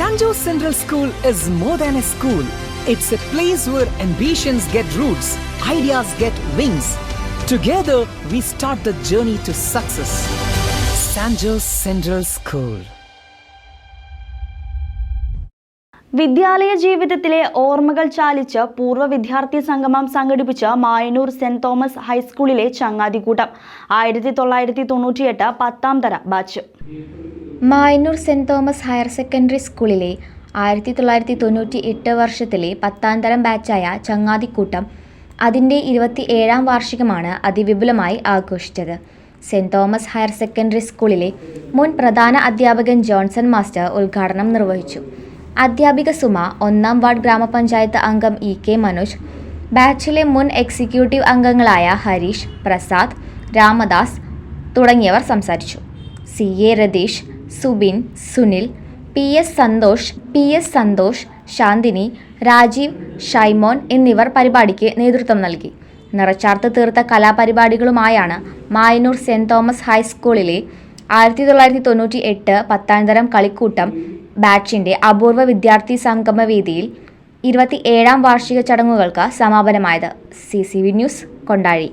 San Central School is more than a school. It's a place where ambitions get roots, ideas get wings. Together, we start the journey to success. San Central School. വിദ്യാലയ ജീവിതത്തിലെ ഓർമ്മകൾ ചാലിച്ച് പൂർവ വിദ്യാർത്ഥി സംഗമം സംഘടിപ്പിച്ച Mayannur saint Thomas ഹൈസ്കൂളിലെ ചങ്ങാതിക്കൂട്ടം ആയിരത്തി തൊള്ളായിരത്തി തൊണ്ണൂറ്റിയെട്ട് പത്താം തര batch Mayannur saint Thomas higher secondary സ്കൂളിലെ ആയിരത്തി തൊള്ളായിരത്തി തൊണ്ണൂറ്റി എട്ട് വർഷത്തിലെ പത്താം തരം ബാച്ചായ ചങ്ങാതിക്കൂട്ടം അതിന്റെ ഇരുപത്തി ഏഴാം വാർഷികമാണ് അതിവിപുലമായി ആഘോഷിച്ചത്. സെന്റ് തോമസ് ഹയർ സെക്കൻഡറി സ്കൂളിലെ മുൻ പ്രധാന അധ്യാപകൻ ജോൺസൺ മാസ്റ്റർ ഉദ്ഘാടനം നിർവഹിച്ചു. അധ്യാപിക സുമ ഒന്നാം വാർഡ് ഗ്രാമപഞ്ചായത്ത് അംഗം ഇ കെ മനോജ് ബാച്ചിലെ മുൻ എക്സിക്യൂട്ടീവ് അംഗങ്ങളായ ഹരീഷ് പ്രസാദ് രാമദാസ് തുടങ്ങിയവർ സംസാരിച്ചു. C A Ratheesh Subin Sunil P S Santhosh P S Santhosh Shanthini Rajeev Shaimon എന്നിവർ പരിപാടിക്ക് നേതൃത്വം നൽകി. നിറച്ചാർത്ത് തീർത്ത കലാപരിപാടികളുമായാണ് മായനൂർ സെന്റ് തോമസ് ഹൈസ്കൂളിലെ ആയിരത്തി തൊള്ളായിരത്തി തൊണ്ണൂറ്റി എട്ട് പത്താം തരം കളിക്കൂട്ടം ബാച്ചിന്റെ അപൂർവ വിദ്യാർത്ഥി സംഗമ വേദിയിൽ ഇരുപത്തി ഏഴാം വാർഷിക ചടങ്ങുകൾക്ക് സമാപനമായത്. C C V news Kondazhy.